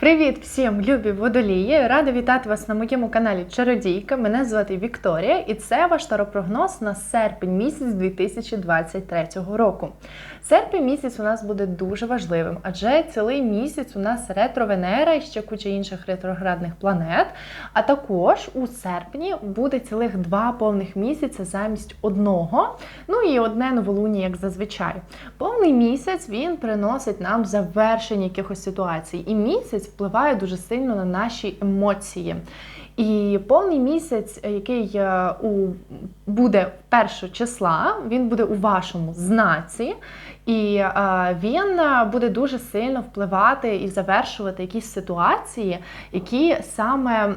Привіт всім, любі водолії! Рада вітати вас на моєму каналі Чародійка. Мене звати Вікторія, і це ваш таропрогноз на серпень місяць 2023 року. Серпень місяць у нас буде дуже важливим, адже цілий місяць у нас ретро-Венера і ще куча інших ретроградних планет. А також у серпні буде цілих два повних місяця замість одного. Ну і одне новолуння, як зазвичай. Повний місяць він приносить нам завершення якихось ситуацій. І місяць впливає дуже сильно на наші емоції. І повний місяць, який е, у буде 1 числа, він буде у вашому знаці, і е, він е, буде дуже сильно впливати і завершувати якісь ситуації, які саме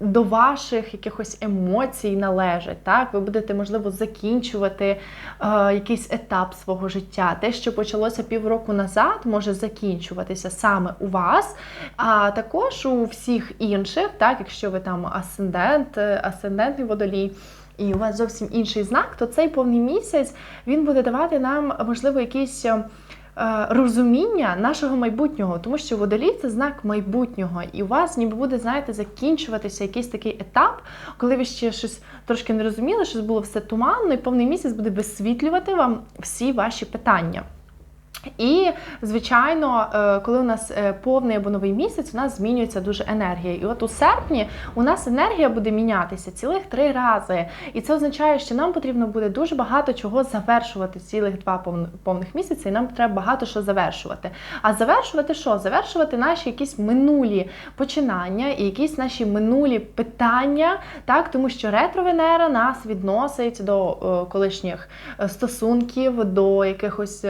до ваших якихось емоцій належать. Так, ви будете можливо закінчувати е, якийсь етап свого життя. Те, що почалося півроку назад, може закінчуватися саме у вас, а також у всіх інших, так, якщо ви там асцендент, асцендентний водолій і у вас зовсім інший знак, то цей повний місяць він буде давати нам, можливо, якісь. е, Розуміння нашого майбутнього, тому що водолій це знак майбутнього, і у вас ніби буде, знаєте, закінчуватися якийсь такий етап, коли ви ще щось трошки не розуміли, щось було все туманно, і повний місяць буде висвітлювати вам всі ваші питання. І, звичайно, е, коли у нас е, повний або новий місяць, у нас змінюється дуже енергія. І от у серпні у нас енергія буде мінятися цілих три рази. І це означає, що нам потрібно буде дуже багато чого завершувати цілих два повних місяці, і нам треба багато що завершувати. А завершувати що? Завершувати наші якісь минулі починання і якісь наші минулі питання, так, тому що ретро-Венера нас відносить до е, колишніх стосунків, до якихось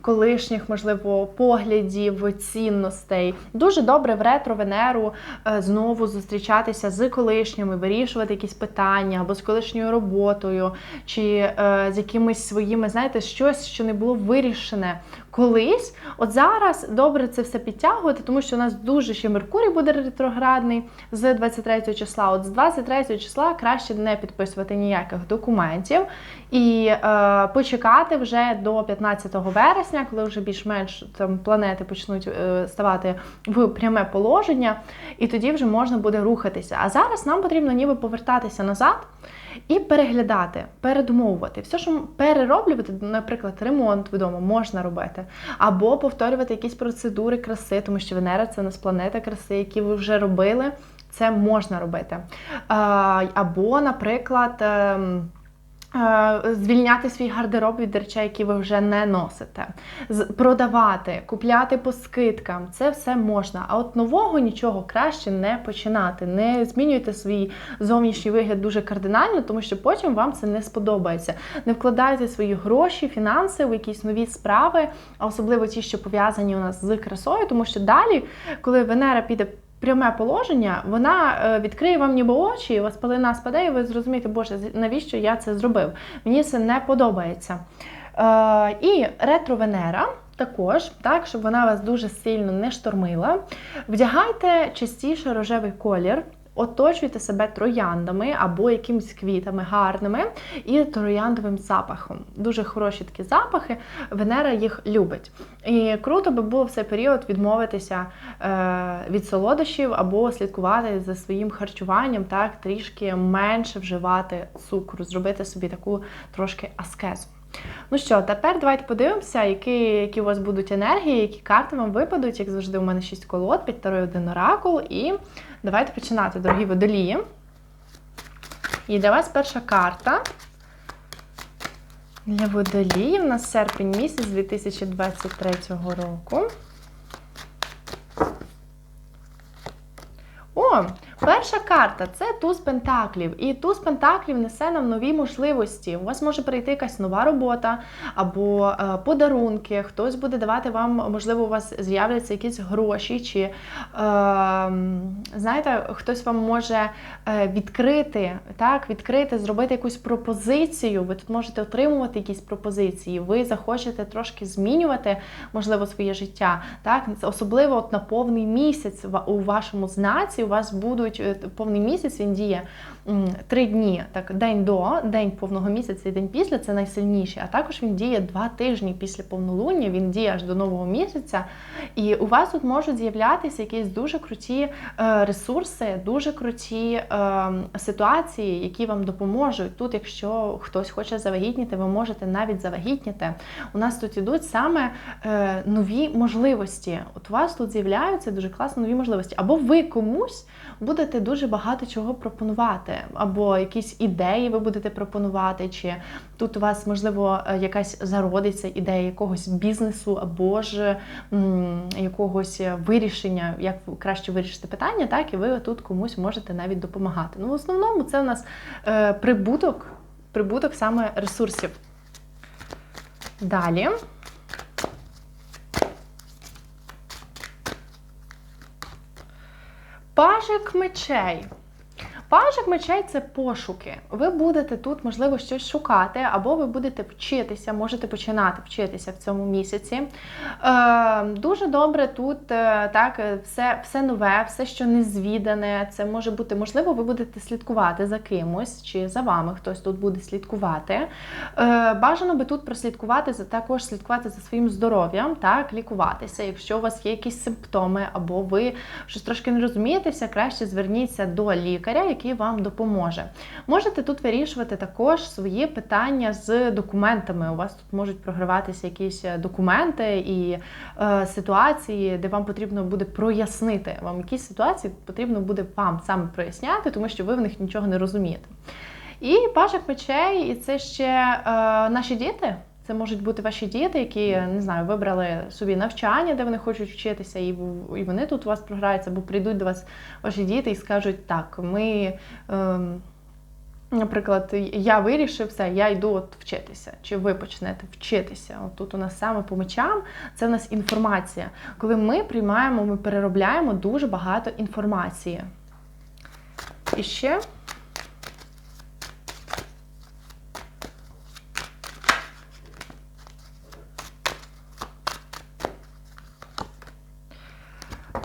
коли колишніх, можливо, поглядів, цінностей. Дуже добре в ретро-венеру е, знову зустрічатися з колишніми, вирішувати якісь питання або з колишньою роботою, чи е, з якимись своїми, знаєте, щось, що не було вирішене колись. От зараз добре це все підтягувати, тому що у нас дуже ще Меркурій буде ретроградний з 23 числа. От з 23 числа краще не підписувати ніяких документів і е, почекати вже до 15 вересня, коли вже більш-менш там планети почнуть е, ставати в пряме положення, і тоді вже можна буде рухатися. А зараз нам потрібно ніби повертатися назад. І переглядати, передумовувати. Все, що перероблювати, наприклад, ремонт вдома можна робити, або повторювати якісь процедури краси, тому що Венера це у нас планета краси, які ви вже робили, це можна робити. Або, наприклад, ем, звільняти свій гардероб від речей, які ви вже не носите, продавати, купляти по скидкам це все можна. А от нового нічого краще не починати. Не змінюйте свій зовнішній вигляд дуже кардинально, тому що потім вам це не сподобається. Не вкладайте свої гроші, фінанси в якісь нові справи, а особливо ті, що пов'язані у нас з красою, тому що далі, коли Венера піде пряме положення, вона е, відкриє вам ніби очі, і вас палина спаде, і ви зрозумієте, боже, навіщо я це зробив? Мені це не подобається. Е, і ретро-Венера. Також, так, щоб вона вас дуже сильно не штормила. Вдягайте частіше рожевий колір. Оточуйте себе трояндами або якимись квітами гарними і трояндовим запахом. Дуже хороші такі запахи, Венера їх любить. І круто би було в цей період відмовитися е, від солодощів або слідкувати за своїм харчуванням, так, трішки менше вживати цукру, зробити собі таку трошки аскезу. Ну що, тепер давайте подивимося, які які у вас будуть енергії, які карти вам випадуть. Як завжди, у мене 6 колод, під тарою один оракул. І давайте починати, дорогі водолії. І для вас перша карта. Для водоліїв на серпень місяць 2023 року. О, перша карта це туз пентаклів. І туз пентаклів несе нам нові можливості. У вас може прийти якась нова робота або е, подарунки. Хтось буде давати вам, можливо, у вас з'являться якісь гроші, чи е, знаєте, хтось вам може е, відкрити, так, відкрити, зробити якусь пропозицію. Ви тут можете отримувати якісь пропозиції. Ви захочете трошки змінювати, можливо, своє життя. Так, Особливо от на повний місяць у вашому знаці у вас будуть повний місяць він діє три дні, так день до, день повного місяця і день після це найсильніші. А також він діє два тижні після повнолуння. Він діє аж до нового місяця. І у вас тут можуть з'являтися якісь дуже круті е, ресурси, дуже круті е, ситуації, які вам допоможуть. Тут, якщо хтось хоче завагітніти, ви можете навіть завагітніти. У нас тут ідуть саме е, нові можливості. От у вас тут з'являються дуже класно нові можливості. Або ви комусь будете дуже багато чого пропонувати, або якісь ідеї ви будете пропонувати, чи тут у вас, можливо, е, якась зародиться ідея якогось бізнесу, або ж якогось вирішення, як краще вирішити питання, так і ви тут комусь можете навіть допомагати. Ну, в основному це у нас е, прибуток, прибуток саме ресурсів. Далі. Пажик мечей. Пажик мечей це пошуки. Ви будете тут, можливо, щось шукати, або ви будете вчитися, можете починати вчитися в цьому місяці. Е, Дуже добре тут е, так, все, все нове, все, що не звідане. Це може бути, можливо, ви будете слідкувати за кимось, чи за вами хтось тут буде слідкувати. Е, Бажано би тут прослідкувати також слідкувати за своїм здоров'ям, так, лікуватися. Якщо у вас є якісь симптоми, або ви щось трошки не розумієтеся, краще зверніться до лікаря, який вам допоможе. Можете тут вирішувати також свої питання з документами. У вас тут можуть програватися якісь е, документи і е, ситуації, де вам потрібно буде прояснити. Вам якісь ситуації потрібно буде вам саме проясняти, тому що ви в них нічого не розумієте. І пажик мечей, і це ще е, наші діти. Це можуть бути ваші діти, які не знаю, вибрали собі навчання, де вони хочуть вчитися, і і вони тут у вас програються, або прийдуть до вас ваші діти і скажуть, так, ми. ем, Наприклад, я вирішив все, я йду от вчитися, чи ви почнете вчитися. От тут у нас саме по мечам це у нас інформація. Коли ми приймаємо, ми переробляємо дуже багато інформації. І ще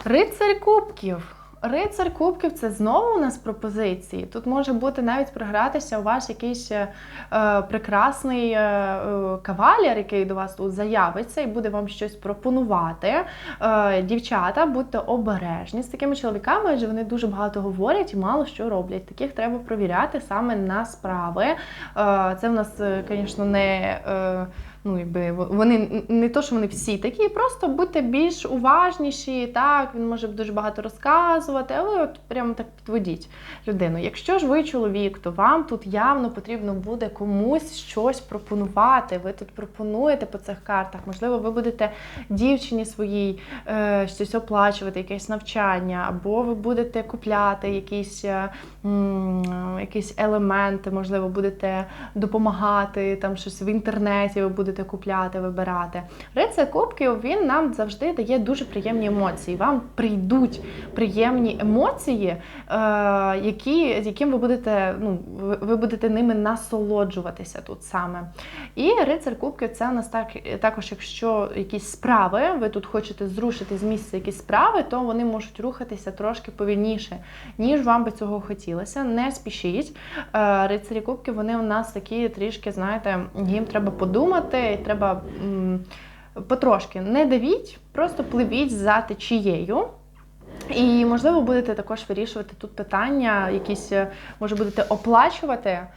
Рицарь кубків. Рицар кубків це знову у нас пропозиції. Тут може бути навіть програтися у вас якийсь е, е, прекрасний е, е, кавалер, який до вас тут заявиться і буде вам щось пропонувати. Е, дівчата, будьте обережні з такими чоловіками, адже вони дуже багато говорять і мало що роблять. Таких треба провіряти саме на справи. Е, це в нас, е, звісно, не. Е, Ну, якби вони не то, що вони всі такі, просто будьте більш уважніші. Так, він може дуже багато розказувати, але от прямо так підводіть людину. Якщо ж ви чоловік, то вам тут явно потрібно буде комусь щось пропонувати. Ви тут пропонуєте по цих картах. Можливо, ви будете дівчині своїй е, щось оплачувати, якесь навчання, або ви будете купляти якісь, е, якісь елементи, можливо, будете допомагати там щось в інтернеті. Ви будете купляти, вибирати. Рицар кубків він нам завжди дає дуже приємні емоції. Вам прийдуть приємні емоції, е, які, з яким ви будете, ну, ви будете ними насолоджуватися тут саме. І рицар кубків це у нас так, також, якщо якісь справи, ви тут хочете зрушити з місця якісь справи, то вони можуть рухатися трошки повільніше, ніж вам би цього хотілося. Не спішіть. Е, Рицарі кубків вони у нас такі трішки, знаєте, їм треба подумати, і треба потрошки не давіть, просто пливіть за течією. І, можливо, будете також вирішувати тут питання, якісь, е, може, будете оплачувати е,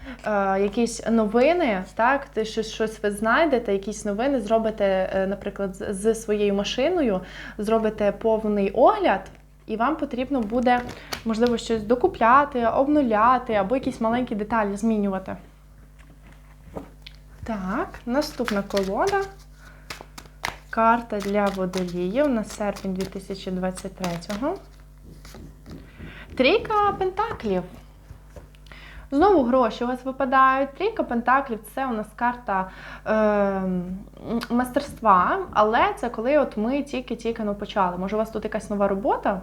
якісь новини, так, те, що щось ви знайдете, якісь новини, зробите, е, наприклад, з своєю машиною, зробите повний огляд, і вам потрібно буде, можливо, щось докупляти, обнуляти або якісь маленькі деталі змінювати. Так, наступна колода. Карта для водоліїв на серпень 2023-го. Трійка пентаклів. Знову гроші у вас випадають. Трійка пентаклів це у нас карта е, мастерства, але це коли от ми тільки-тільки ну, почали. Може, у вас тут якась нова робота?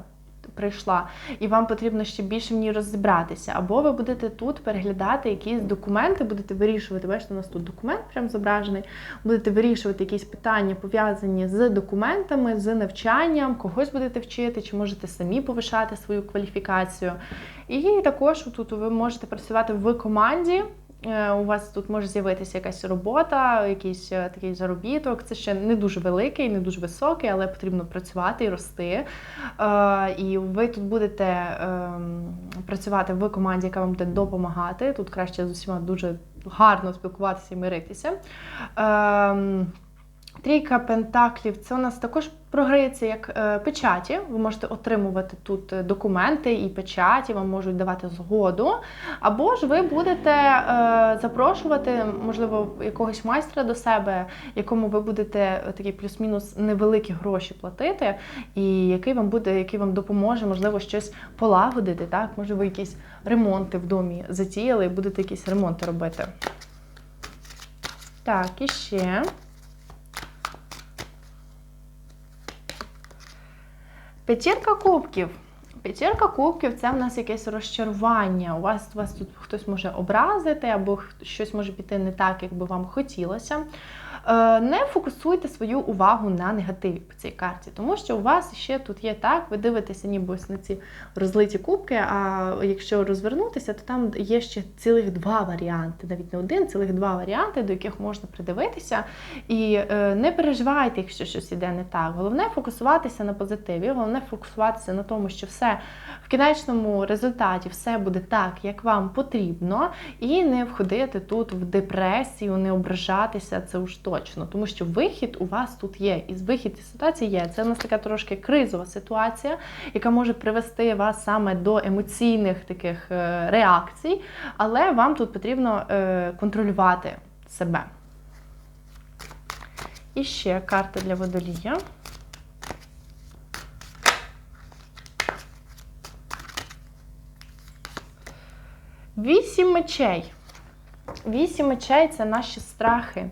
Прийшла, і вам потрібно ще більше в ній розібратися. Або ви будете тут переглядати якісь документи, будете вирішувати. Бачите, у нас тут документ прям зображений. Будете вирішувати якісь питання пов'язані з документами, з навчанням, когось будете вчити, чи можете самі повишати свою кваліфікацію. І також тут ви можете працювати в команді. Е, У вас тут може з'явитися якась робота, якийсь е, такий заробіток. Це ще не дуже великий, не дуже високий, але потрібно працювати і рости. Е, І ви тут будете ем, працювати в команді, яка вам буде допомагати. Тут краще з усіма дуже гарно спілкуватися і миритися. Ем, Трійка пентаклів це у нас також програється як е, печаті. Ви можете отримувати тут е, документи і печаті, вам можуть давати згоду. Або ж ви будете е, запрошувати, можливо, якогось майстра до себе, якому ви будете такі плюс-мінус невеликі гроші платити, і який вам буде, який вам допоможе, можливо, щось полагодити. Так, може, ви якісь ремонти в домі затіяли і будете якісь ремонти робити. Так, і ще. П'ятірка кубків. П'ятірка кубків це в нас якесь розчарування. У вас, вас тут хтось може образити, або щось може піти не так, як би вам хотілося. Е, Не фокусуйте свою увагу на негативі по цій карті, тому що у вас ще тут є так, ви дивитеся ніби ось на ці розлиті кубки, а якщо розвернутися, то там є ще цілих два варіанти, навіть не один, цілих два варіанти, до яких можна придивитися. І е, не переживайте, якщо щось іде не так. Головне фокусуватися на позитиві, головне фокусуватися на тому, що все в кінечному результаті все буде так, як вам потрібно, і не входити тут в депресію, не ображатися, це уж точно, тому що вихід у вас тут є, і вихід із ситуації є. Це у нас така трошки кризова ситуація, яка може привести вас саме до емоційних таких е, реакцій, але вам тут потрібно е, контролювати себе. І ще карта для водолія. Вісім мечей. Вісім мечей це наші страхи.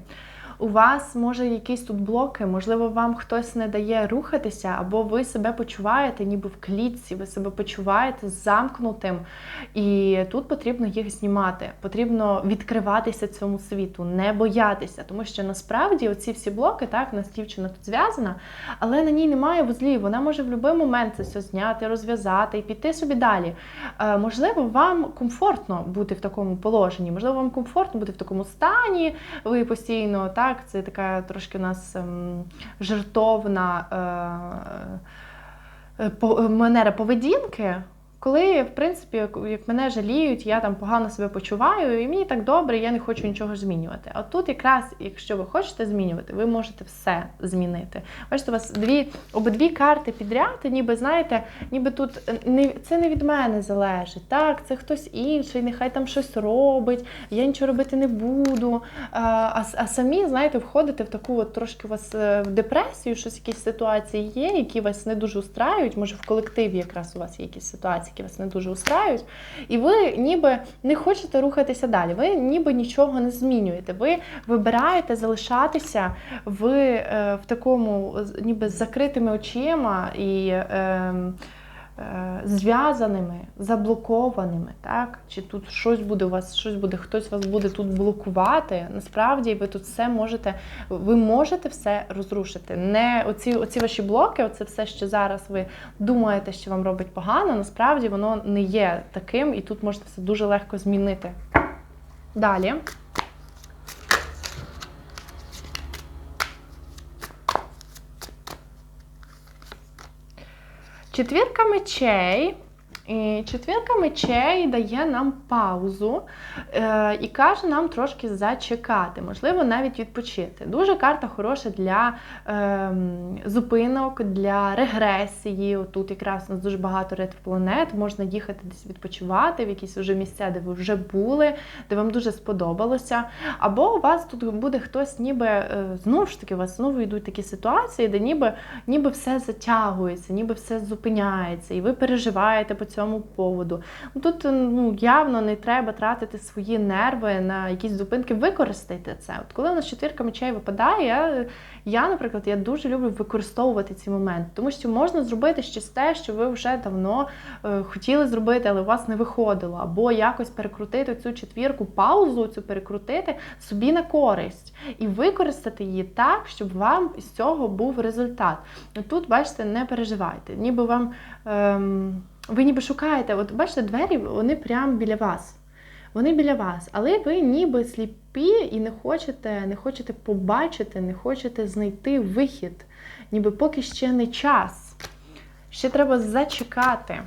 У вас може якісь тут блоки, можливо, вам хтось не дає рухатися, або ви себе почуваєте ніби в клітці, ви себе почуваєте замкнутим. І тут потрібно їх знімати. Потрібно відкриватися цьому світу, не боятися, тому що насправді оці всі блоки, так, у нас дівчина тут зв'язана, але на ній немає вузлів. Вона може в будь-який момент це все зняти, розв'язати і піти собі далі. Е, можливо, вам комфортно бути в такому положенні, можливо, вам комфортно бути в такому стані. Ви постійно так, це така трошки у нас жертовна жартовна е, е, по- манера поведінки. Коли, в принципі, як- мене жаліють, я там погано себе почуваю, і мені так добре, я не хочу нічого змінювати. А тут якраз, якщо ви хочете змінювати, ви можете все змінити. Бачите, у вас дві обидві карти підряд, ніби знаєте, ніби тут не це не від мене залежить. Так, це хтось інший, нехай там щось робить, я нічого робити не буду. А, а, а самі, знаєте, входите в таку от трошки у вас е, в депресію, щось якісь ситуації є, які вас не дуже устраюють. Може, в колективі якраз у вас є якісь ситуації, які вас не дуже устраюють. І ви ніби не хочете рухатися далі. Ви ніби нічого не змінюєте. Ви вибираєте залишатися в, е, в такому ніби з закритими очима і. е, Зв'язаними, заблокованими, так? Чи тут щось буде у вас, щось буде, хтось вас буде тут блокувати. Насправді ви тут все можете, ви можете все розрушити. Не оці, оці ваші блоки, оце все, що зараз ви думаєте, що вам робить погано, насправді воно не є таким, і тут можете все дуже легко змінити. Далі. Четвірка мечей. І четвірка мечей дає нам паузу е, і каже нам трошки зачекати, можливо, навіть відпочити. Дуже карта хороша для е, зупинок, для регресії. Тут якраз у нас дуже багато ретв планет, можна їхати десь відпочивати в якісь вже місця, де ви вже були, де вам дуже сподобалося. Або у вас тут буде хтось, ніби е, знову ж таки, у вас знову йдуть такі ситуації, де ніби ніби все затягується, ніби все зупиняється, і ви переживаєте по цьому цьому поводу. Тут ну, явно не треба тратити свої нерви на якісь зупинки, використайте це. От коли у нас четвірка мечей випадає, я, наприклад, я дуже люблю використовувати ці моменти, тому що можна зробити щось те, що ви вже давно е, хотіли зробити, але у вас не виходило, або якось перекрутити цю четвірку, паузу цю перекрутити собі на користь і використати її так, щоб вам з цього був результат. Ну, Тут, бачите, не переживайте, ніби вам. Ем, ви ніби шукаєте, от бачите, двері, вони прямо біля вас. Вони біля вас, але ви ніби сліпі і не хочете, не хочете побачити, не хочете знайти вихід. Ніби поки ще не час. Ще треба зачекати.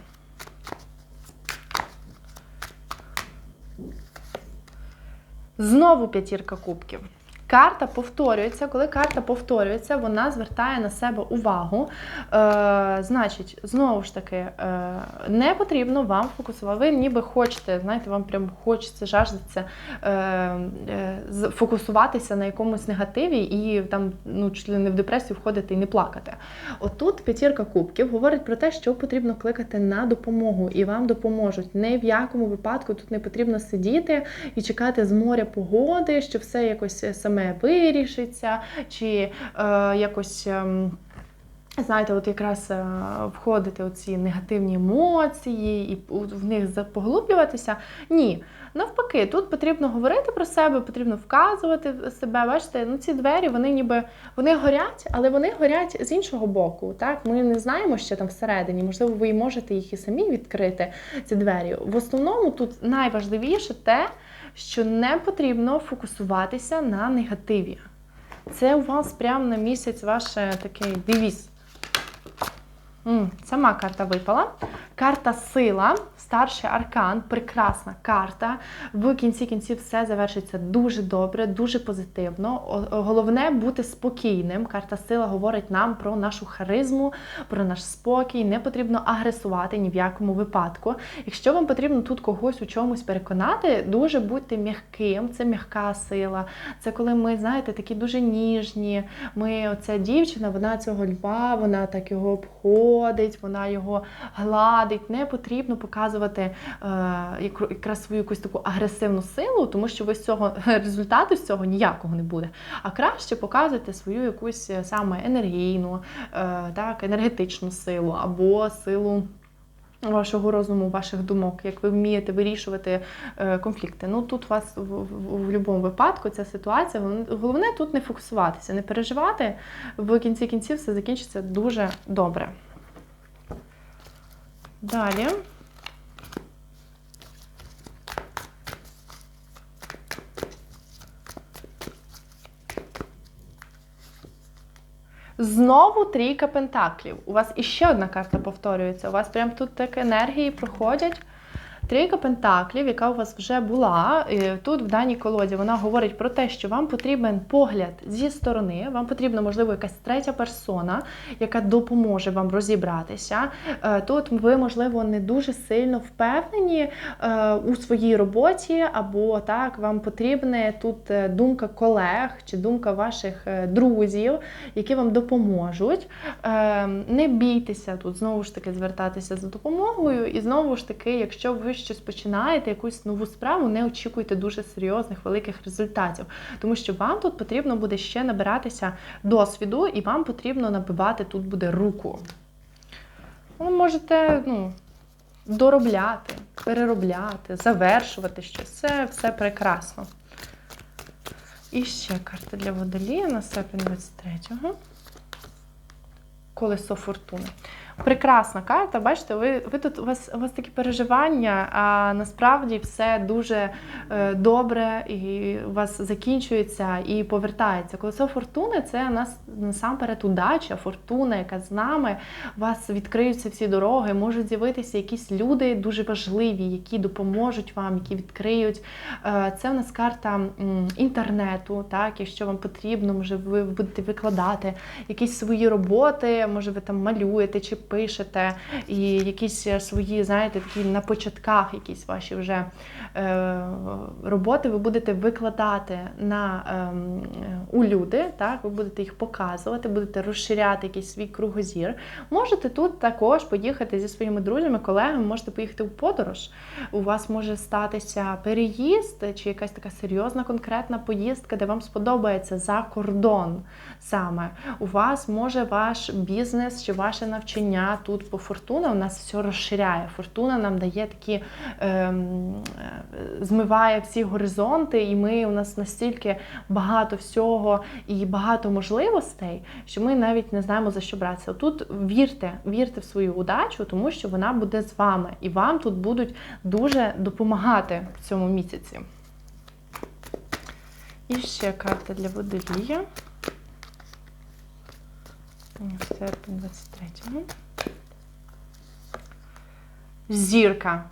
Знову п'ятірка кубків. Карта повторюється. Коли карта повторюється, вона звертає на себе увагу. Е, Значить, знову ж таки, е, не потрібно вам фокусувати. Ви ніби хочете, знаєте, вам прям хочеться жаждеться е, е, фокусуватися на якомусь негативі і там ну, чуть не в депресію входити і не плакати. Отут п'ятірка кубків говорить про те, що потрібно кликати на допомогу, і вам допоможуть. Не в якому випадку тут не потрібно сидіти і чекати з моря погоди, що все якось саме вирішиться, чи е, якось. Е, Знаєте, от якраз е, входити у ці негативні емоції і в них поглублюватися. Ні. Навпаки, тут потрібно говорити про себе, потрібно вказувати себе. Бачите, ну ці двері вони ніби вони горять, але вони горять з іншого боку. Так, Ми не знаємо, що там всередині. Можливо, ви можете їх і самі відкрити, ці двері. В основному тут найважливіше те, що не потрібно фокусуватися на негативі. Це у вас прямо на місяць ваш такий девіз. Сама карта випала. Карта сила, старший аркан, прекрасна карта. В кінці кінців все завершиться дуже добре, дуже позитивно. Головне бути спокійним. Карта сила говорить нам про нашу харизму, про наш спокій. Не потрібно агресувати ні в якому випадку. Якщо вам потрібно тут когось у чомусь переконати, дуже будьте м'яким. Це м'яка сила. Це коли ми, знаєте, такі дуже ніжні. Ми, оця дівчина, вона цього льва, вона так його обходить, вона його гладить радить, не потрібно показувати е, якраз свою якусь таку агресивну силу, тому що ви з цього результату з цього ніякого не буде. А краще показуйте свою якусь е, саме енергійну, е, так, енергетичну силу або силу. Вашого розуму, ваших думок, як ви вмієте вирішувати конфлікти. Ну тут у вас в, в, в будь-якому випадку ця ситуація. Головне тут не фокусуватися, не переживати. В кінці кінців все закінчиться дуже добре. Далі. Знову трійка пентаклів. У вас іще одна карта повторюється. У вас прям тут так енергії проходять. Трійка Пентаклів, яка у вас вже була, тут в даній колоді вона говорить про те, що вам потрібен погляд зі сторони, вам потрібна, можливо, якась третя персона, яка допоможе вам розібратися. Е, тут ви, можливо, не дуже сильно впевнені е, у своїй роботі, або так, вам потрібна тут е, думка колег чи думка ваших друзів, які вам допоможуть. Не бійтеся тут, знову ж таки, звертатися за допомогою, і знову ж таки, якщо ви щось починаєте, якусь нову справу, не очікуйте дуже серйозних великих результатів, тому що вам тут потрібно буде ще набиратися досвіду, і вам потрібно набивати тут буде руку. Ви можете ну, доробляти, переробляти, завершувати щось. Це все прекрасно. І ще карта для водолія на серпень 23-го. Колесо фортуни. Прекрасна карта, бачите, ви ви тут у вас у вас такі переживання, а насправді все дуже е, добре, і у вас закінчується і повертається. Колесо фортуни це нас насамперед удача, фортуна, яка з нами у вас відкриються всі дороги, можуть з'явитися якісь люди дуже важливі, які допоможуть вам, які відкриють. Е, це в нас карта інтернету, так, якщо вам потрібно, може ви будете викладати якісь свої роботи, може ви там малюєте чи пишете, і якісь е, свої, знаєте, такі на початках якісь ваші вже е, роботи ви будете викладати на, ем, е, у люди, так, ви будете їх показувати, будете розширяти якийсь свій кругозір. Можете тут також поїхати зі своїми друзями, колегами, можете поїхати в подорож. У вас може статися переїзд чи якась така серйозна конкретна поїздка, де вам сподобається за кордон саме. У вас може ваш бізнес чи ваше навчання тут, бо фортуна у нас все розширяє. Фортуна нам дає такі ем, е, змиває всі горизонти, і ми у нас настільки багато всього і багато можливостей, що ми навіть не знаємо за що братися. Тут вірте, вірте в свою удачу, тому що вона буде з вами, і вам тут будуть дуже допомагати в цьому місяці. І ще карта для водолія. Серпень 23-го. Зірка.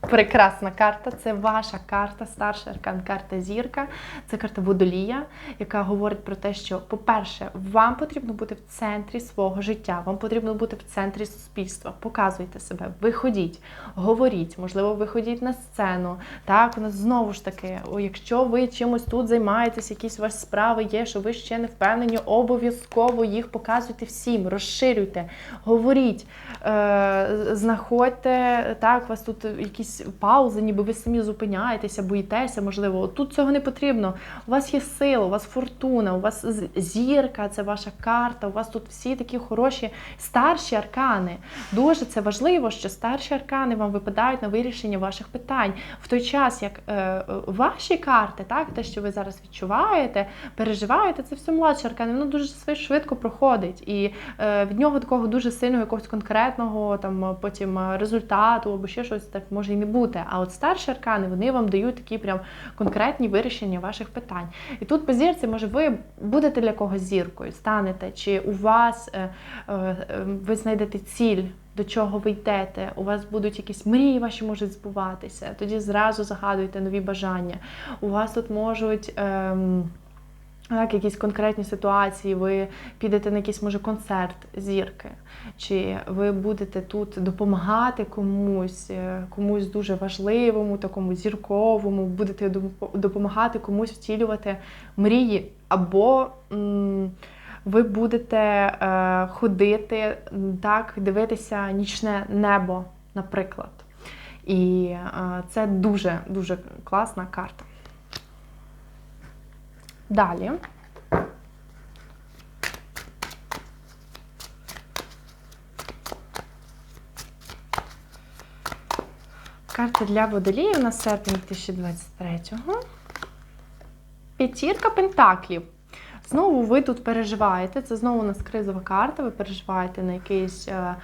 Прекрасна карта, це ваша карта, старша аркан, карта зірка. Це карта водолія, яка говорить про те, що, по-перше, вам потрібно бути в центрі свого життя, вам потрібно бути в центрі суспільства. Показуйте себе, виходіть, говоріть, можливо, виходіть на сцену. Так, у нас знову ж таки, якщо ви чимось тут займаєтесь, якісь у вас справи є, що ви ще не впевнені, обов'язково їх показуйте всім, розширюйте, говоріть, е, знаходьте, так, у вас тут якісь паузи, ніби ви самі зупиняєтеся, боїтеся, можливо. Тут цього не потрібно. У вас є сила, у вас фортуна, у вас зірка, це ваша карта, у вас тут всі такі хороші старші аркани. Дуже це важливо, що старші аркани вам випадають на вирішення ваших питань. В той час, як е, ваші карти, так, те, що ви зараз відчуваєте, переживаєте, це все младші аркани, воно дуже швидко проходить. І е, від нього такого дуже сильного якогось конкретного там потім результату або ще щось так може і не бути. А от старші аркани вони вам дають такі прям конкретні вирішення ваших питань. І тут по зірці, може, ви будете для когось зіркою, станете, чи у вас е, е, е, ви знайдете ціль. До чого ви йдете, у вас будуть якісь мрії ваші можуть збуватися. Тоді зразу загадуйте нові бажання. У вас тут можуть ем, так, якісь конкретні ситуації, ви підете на якийсь може концерт зірки, чи ви будете тут допомагати комусь, е, комусь дуже важливому, такому зірковому, будете доп- допомагати комусь втілювати мрії, або м, ви будете е, ходити, так, дивитися нічне небо, наприклад. І е, це дуже дуже класна карта. Далі. Карта для водолії у нас серпень 2023-го. П'ятірка пентаклів. Знову ви тут переживаєте. Це знову у нас кризова карта. Ви переживаєте на якийсь е, е,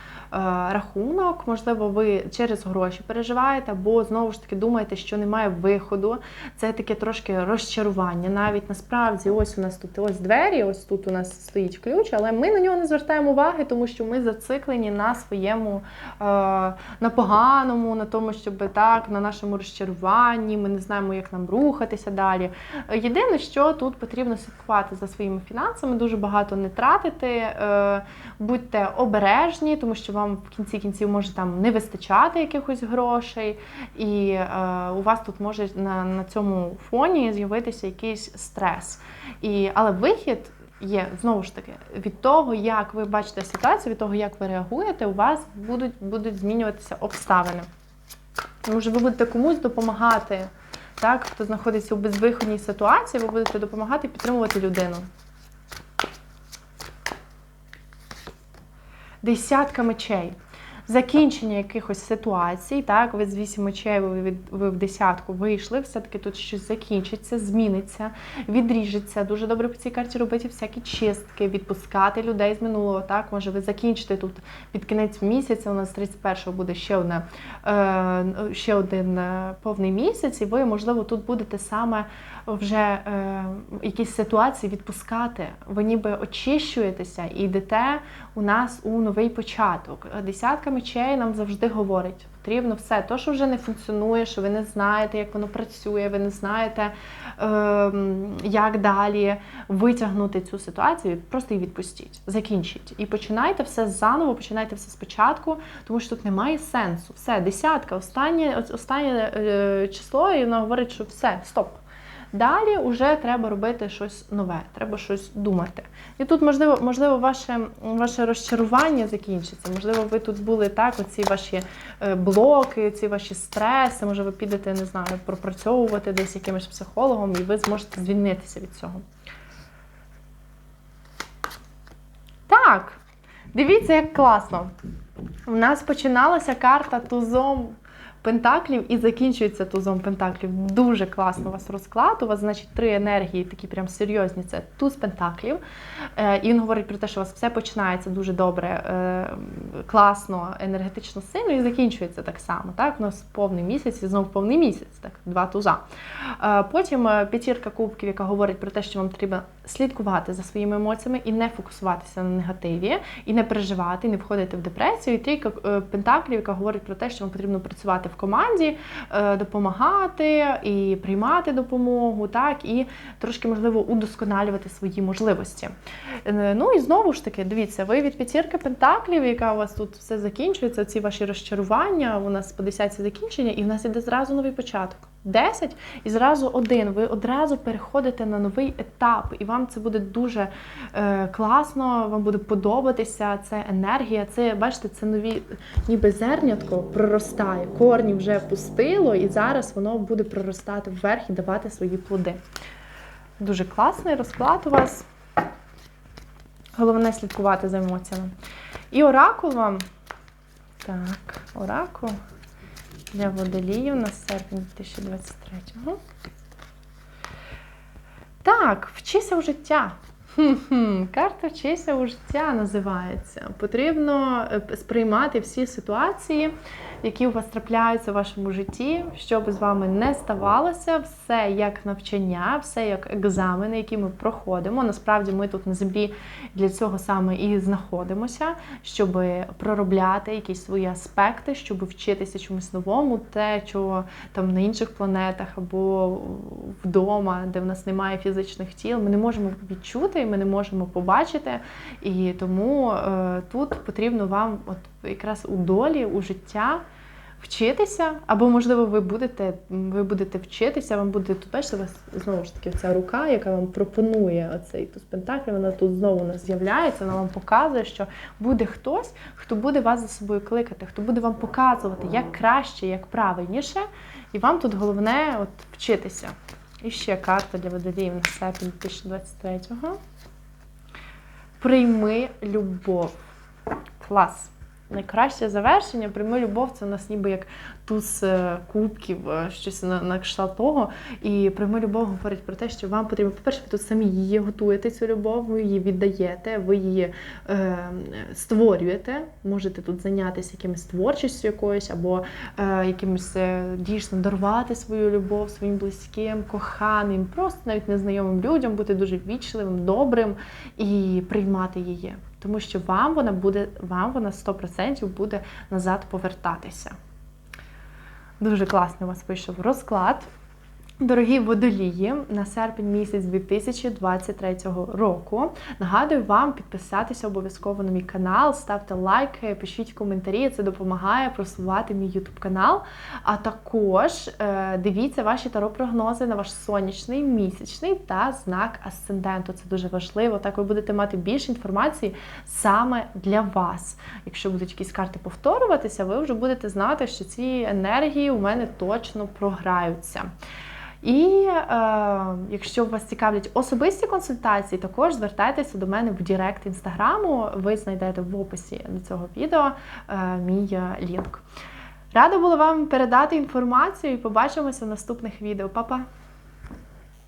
рахунок. Можливо, ви через гроші переживаєте, або знову ж таки думаєте, що немає виходу. Це таке трошки розчарування. Навіть насправді, ось у нас тут ось двері, ось тут у нас стоїть ключ, але ми на нього не звертаємо уваги, тому що ми зациклені на своєму е, на поганому, на тому, щоб так, на нашому розчаруванні. Ми не знаємо, як нам рухатися далі. Єдине, що тут потрібно слідкувати за своїми фінансами, дуже багато не тратити, е, будьте обережні, тому що вам в кінці кінців може там не вистачати якихось грошей, і е, у вас тут може на, на цьому фоні з'явитися якийсь стрес. І, але вихід. Є знову ж таки від того, як ви бачите ситуацію, від того, як ви реагуєте, у вас будуть, будуть змінюватися обставини. Може, ви будете комусь допомагати, так, хто знаходиться у безвиходній ситуації, ви будете допомагати підтримувати людину. Десятка мечей. Закінчення якихось ситуацій, так, ви з вісім мечей, ви, ви в десятку вийшли, все-таки тут щось закінчиться, зміниться, відріжеться. Дуже добре по цій карті робити всякі чистки, відпускати людей з минулого. Так, може, ви закінчите тут під кінець місяця. У нас 31-го буде ще одне, е, ще один е, повний місяць, і ви, можливо, тут будете саме вже е, якісь ситуації відпускати. Ви ніби очищуєтеся і йдете у нас у новий початок. Десятка мечей нам завжди говорить, потрібно все, то, що вже не функціонує, що ви не знаєте, як воно працює, ви не знаєте, е, як далі витягнути цю ситуацію, просто її відпустіть, закінчіть. І починайте все заново, починайте все спочатку, тому що тут немає сенсу. Все, десятка, останнє, останнє е, число, і воно говорить, що все, стоп. Далі вже треба робити щось нове, треба щось думати. І тут, можливо, можливо, ваше ваше розчарування закінчиться. Можливо, ви тут були так, оці ваші е, блоки, ці ваші стреси. Може, ви підете, не знаю, пропрацьовувати десь якимось психологом, і ви зможете звільнитися від цього. Так, дивіться, як класно. У нас починалася карта тузом пентаклів і закінчується тузом пентаклів. Дуже класно у вас розклад. У вас, значить, три енергії, такі прям серйозні. Це туз пентаклів. Е, і він говорить про те, що у вас все починається дуже добре, е, класно, енергетично сильно, і закінчується так само. Так? У нас повний місяць і знову повний місяць, так, два туза. Е, потім п'ятірка кубків, яка говорить про те, що вам треба слідкувати за своїми емоціями і не фокусуватися на негативі, і не переживати, і не входити в депресію. І трійка пентаклів, яка говорить про те, що вам потрібно працювати в команді, е, допомагати і приймати допомогу, так, і трошки, можливо, удосконалювати свої можливості. Е, ну і знову ж таки, дивіться, ви від п'ятірки пентаклів, яка у вас тут все закінчується, ці ваші розчарування, у нас по десятці закінчення, і в нас іде зразу новий початок. 10 і зразу один. Ви одразу переходите на новий етап, і вам це буде дуже е, класно, вам буде подобатися. Це енергія. Це, бачите, це нові, ніби зернятко проростає. Корні вже пустило, і зараз воно буде проростати вверх і давати свої плоди. Дуже класний розклад у вас. Головне слідкувати за емоціями. І оракул вам. Так, оракул для водолію на серпень 2023-го. Так, вчися в життя. Карта вчися у життя називається. Потрібно е, сприймати всі ситуації які у вас трапляються в вашому житті, що би з вами не ставалося, все як навчання, все як екзамени, які ми проходимо. Насправді ми тут на землі для цього саме і знаходимося, щоб проробляти якісь свої аспекти, щоб вчитися чомусь новому, те, що там на інших планетах або вдома, де в нас немає фізичних тіл, ми не можемо відчути, ми не можемо побачити. І тому е, тут потрібно вам, от якраз у долі, у життя вчитися, або, можливо, ви будете ви будете вчитися, вам буде тут бачите, у вас знову ж таки ця рука, яка вам пропонує оцей туз пентаклі, вона тут знову у нас з'являється, вона вам показує, що буде хтось, хто буде вас за собою кликати, хто буде вам показувати, як краще, як правильніше. І вам тут головне от, вчитися. І ще карта для водоліїв на серпень 2023-го. Прийми любов. Клас. Найкраще завершення, прями любов це у нас ніби як туз е, кубків, е, щось на, на кшталт того. І пряма любов говорить про те, що вам потрібно, по-перше, ви тут самі її готуєте, цю любов, ви її віддаєте, ви її е, створюєте. Можете тут зайнятися якимось творчістю якоюсь, або е, якимось е, дійсно дарувати свою любов своїм близьким, коханим, просто навіть незнайомим людям, бути дуже вічливим, добрим і приймати її тому що вам вона буде, вам вона 100% буде назад повертатися. Дуже класний у вас вийшов розклад. Дорогі водолії, на серпень місяць 2023 року. Нагадую вам підписатися обов'язково на мій канал, ставте лайки, пишіть коментарі, це допомагає просувати мій YouTube канал. А також е, дивіться ваші таро-прогнози на ваш сонячний, місячний та знак асценденту. Це дуже важливо. Так ви будете мати більше інформації саме для вас. Якщо будуть якісь карти повторюватися, ви вже будете знати, що ці енергії у мене точно програються. І е, якщо вас цікавлять особисті консультації, також звертайтеся до мене в Дірект інстаграму. Ви знайдете в описі до цього відео е, мій е, лінк. Рада була вам передати інформацію і побачимося в наступних відео. Па-па!